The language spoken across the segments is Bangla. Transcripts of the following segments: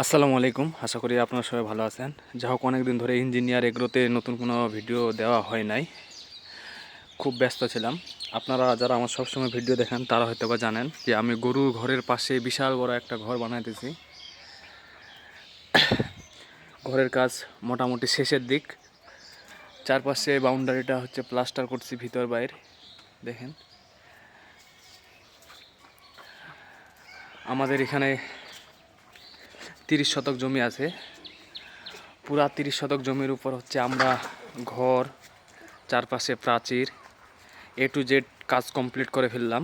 আসসালামু আলাইকুম। আশা করি আপনারা সবাই ভালো আছেন। যা হোক, অনেকদিন ধরে ইঞ্জিনিয়ার এগ্রোতে নতুন কোনো ভিডিও দেওয়া হয় নাই। খুব ব্যস্ত ছিলাম। আপনারা যারা আমার সবসময় ভিডিও দেখেন, তারা হয়তো বা জানেন যে আমি গরুর ঘরের পাশে বিশাল বড় একটা ঘর বানাইতেছি। ঘরের কাজ মোটামুটি শেষের দিক। চারপাশে বাউন্ডারিটা হচ্ছে প্লাস্টার করছি ভিতর বাইরে। দেখেন। আমাদের এখানে তিরিশ শতক জমি আছে। পুরা তিরিশ শতক জমির উপর হচ্ছে আমরা ঘর, চারপাশে প্রাচীর এ টু জেড কাজ কমপ্লিট করে ফেললাম।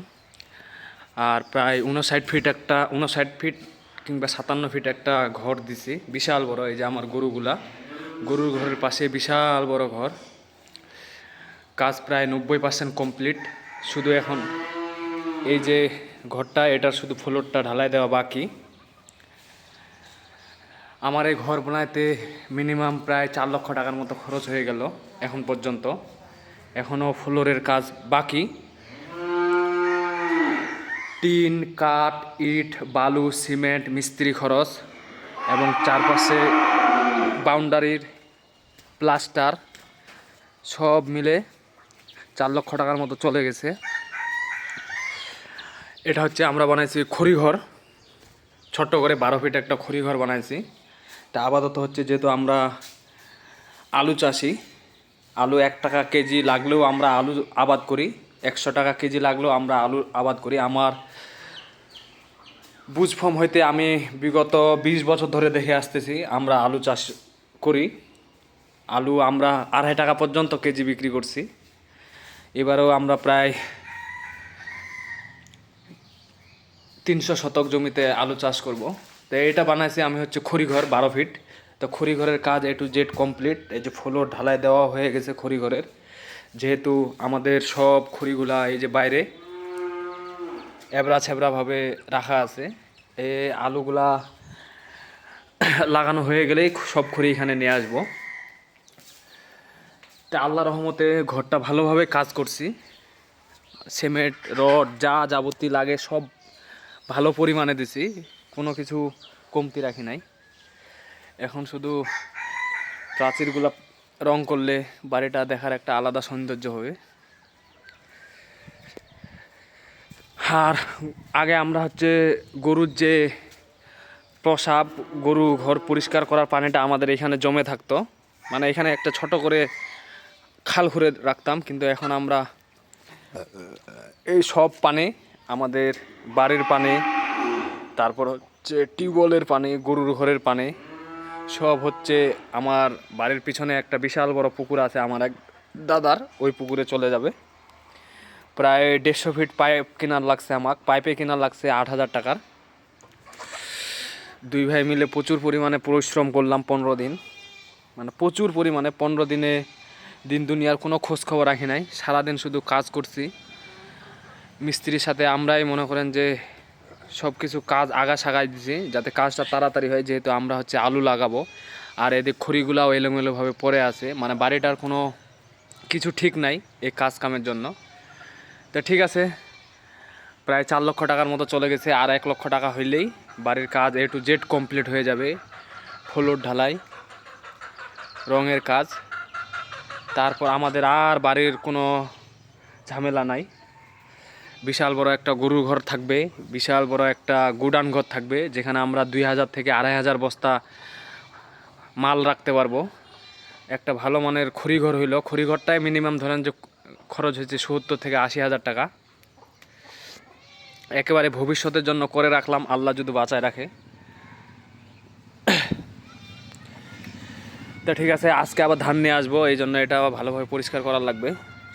আর প্রায় উনষাট ফিট একটা উনষাট ফিট কিংবা সাতান্ন ফিট একটা ঘর দিছি। বিশাল বড়, এই যে আমার গরুগুলা। গরুর ঘরের পাশে বিশাল বড় ঘর। কাজ প্রায় নব্বই পার্সেন্ট কমপ্লিট শুধু এখন এই যে ঘরটা, এটার শুধু ফ্লোরটা ঢালাই দেওয়া বাকি। আমার এই ঘর বানাইতে মিনিমাম প্রায় চার লক্ষ টাকার মতো খরচ হয়ে গেল এখন পর্যন্ত। এখনও ফ্লোরের কাজ বাকি। টিন, কাঠ, ইট, বালু, সিমেন্ট, মিস্ত্রি খরচ এবং চারপাশে বাউন্ডারির প্লাস্টার সব মিলে চার লক্ষ টাকার মতো চলে গেছে। এটা হচ্ছে আমরা বানাইছি খড়িঘর। ছোট্ট করে বারো ফিট একটা খড়িঘর বানাইছি। তা আপাতত হচ্ছে যেহেতু আমরা আলু চাষি, আলু এক টাকা কেজি লাগলেও আমরা আলু আবাদ করি, একশো টাকা কেজি লাগলেও আমরা আলু আবাদ করি। আমার বুঝফম হইতে আমি বিগত বিশ বছর ধরে দেখে আসতেছি, আমরা আলু চাষ করি। আলু আমরা আড়াই টাকা পর্যন্ত কেজি বিক্রি করছি। এবারেও আমরা প্রায় তিনশো শতক জমিতে আলু চাষ করব। তো এটা বানাইছি আমি হচ্ছে খড়িঘর বারো ফিট। তো খড়িঘরের কাজ এ টু জেড কমপ্লিট এই যে ফ্লোর ঢালাই দেওয়া হয়ে গেছে খড়িঘরের। যেহেতু আমাদের সব খড়িগুলা এই যে বাইরে এবড়া ছেবড়াভাবে রাখা আছে। এ আলুগুলা লাগানো হয়ে গেলেই সব খড়ি এখানে নিয়ে আসব। তা আল্লাহ রহমতে ঘরটা ভালোভাবে কাজ করছি। সিমেন্ট, রড, যা যাবতীয় লাগে সব ভালো পরিমাণে দিছি। কোনো কিছু কমতি রাখি নাই। এখন শুধু প্রাচীরগুলা রং করলে বাড়িটা দেখার একটা আলাদা সৌন্দর্য হবে। আর আগে আমরা হচ্ছে গরুর যে প্রসাব, গরু ঘর পরিষ্কার করার পানিটা আমাদের এখানে জমে থাকতো। মানে এখানে একটা ছোট করে খাল খুঁড়ে রাখতাম, কিন্তু এখন আমরা এই সব পানি আমাদের বাড়ির পানি, তারপর হচ্ছে টিউবওয়েলের পানি, গরুর ঘরের পানি। সব হচ্ছে আমার বাড়ির পিছনে একটা বিশাল বড় পুকুর আছে আমার এক দাদার, ওই পুকুরে চলে যাবে। প্রায় দেড়শো ফিট পাইপ কেনার লাগছে আমার, পাইপে কেনার লাগছে আট হাজার টাকার। দুই ভাই মিলে প্রচুর পরিমাণে পরিশ্রম করলাম পনেরো দিন। মানে প্রচুর পরিমাণে পনেরো দিনে দিন দুনিয়ার কোনো খোঁজ খবর রাখি নাই। সারাদিন শুধু কাজ করছি। মিস্ত্রির সাথে আমরাই মনে করেন যে সব কিছু কাজ আগা সাগাই দিছি, যাতে কাজটা তাড়াতাড়ি হয়, যেহেতু আমরা হচ্ছে আলু লাগাবো। আর এদের খড়িগুলাও এলোমেলোভাবে পড়ে আছে। মানে বাড়িটার কোনো কিছু ঠিক নাই এই কাজ কামের জন্য। তো ঠিক আছে, প্রায় চার লক্ষ টাকার মতো চলে গেছে। আর এক লক্ষ টাকা হইলেই বাড়ির কাজ এ টু জেড কমপ্লিট হয়ে যাবে। ফ্লোর ঢালাই, রঙের কাজ। তারপর আমাদের আর বাড়ির কোনো ঝামেলা নাই। বিশাল বড় একটা গরুর ঘর থাকবে, বিশাল বড় একটা গুডান ঘর থাকবে, যেখানে আমরা দুই হাজার থেকে আড়াই হাজার বস্তা মাল রাখতে পারব। একটা ভালো মানের খড়িঘর হইল। খড়িঘরটায় মিনিমাম ধরেন যে খরচ হয়েছে সত্তর থেকে আশি হাজার টাকা। একেবারে ভবিষ্যতের জন্য করে রাখলাম, আল্লাহ যদি বাঁচায় রাখে। তো ঠিক আছে, আজকে আবার ধান নিয়ে আসব, এই জন্য এটা আবার ভালোভাবে পরিষ্কার করার লাগবে।